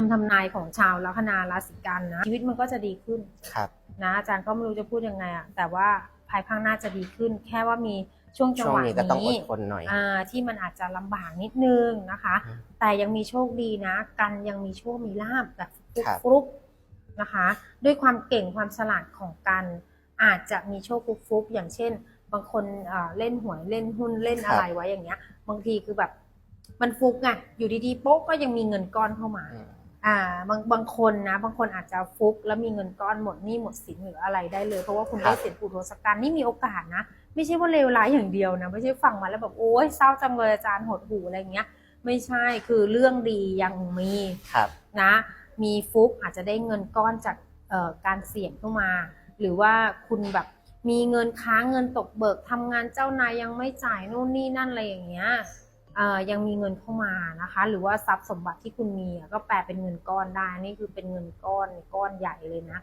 คำทำนายของชาวลัคนาราศีกันนะชีวิตมันก็จะดีขึ้นครับ นะอาจารย์ก็ไม่รู้จะพูดยังไงอะแต่ว่าภายภาคหน้าจะดีขึ้น แค่ว่ามีช่วงจังช่วหงวะนี้ก็ต้องอนี้ดทนหน่อย อ่าที่มันอาจจะลำบากนิดนึงนะคะ อืมแต่ยังมีโชคดีนะ กันยังมีโชคมีลาบแบบฟครับ ลุกๆนะคะ ด้วยความเก่งความฉลาดของกัน อาจจะมีโชคฟลุกๆอย่างเช่น บางคนเอ่อเล่นหวยเล่นหุ้นเล่นอะไรไว้อย่างเงี้ย บางทีคือแบบมันฟลุกไงอยู่ดีๆโป๊กก็ยังมีเงินก้อนเข้ามา อืม อ่าบางบางคนนะ บางคนอาจจะฟุกแล้วมีเงินก้อนหมดหนี้หมดสินหรืออะไรได้เลย เพราะว่าคุณครัได้บเสียปู่โทศกัณฐ์นี่มีโอกาสนะ ไม่ใช่ว่าเลวร้ายอย่างเดียวนะ ไม่ใช่ฟังมาแล้วแบบโอ๊ยเศร้าจังเลยอาจารย์หดหูอะไรเงี้ย ไม่ใช่คือเรื่องดียังมีครับนะ มีฟุกอาจจะได้เงินก้อนจากเอ่อการเสี่ยงเข้ามา หรือว่าคุณแบบมีเงินค้างเงินตกเบิกทำงานเจ้านายยังไม่จ่ายนู่นนี่นั่นอะไรอย่างเงี้ยเอ่อ ยังมีเงินเข้ามานะคะ หรือว่าทรัพย์สมบัติที่คุณมีก็แปลเป็นเงินก้อนได้นี่คือเป็นเงินก้อนก้อนใหญ่เลยนะ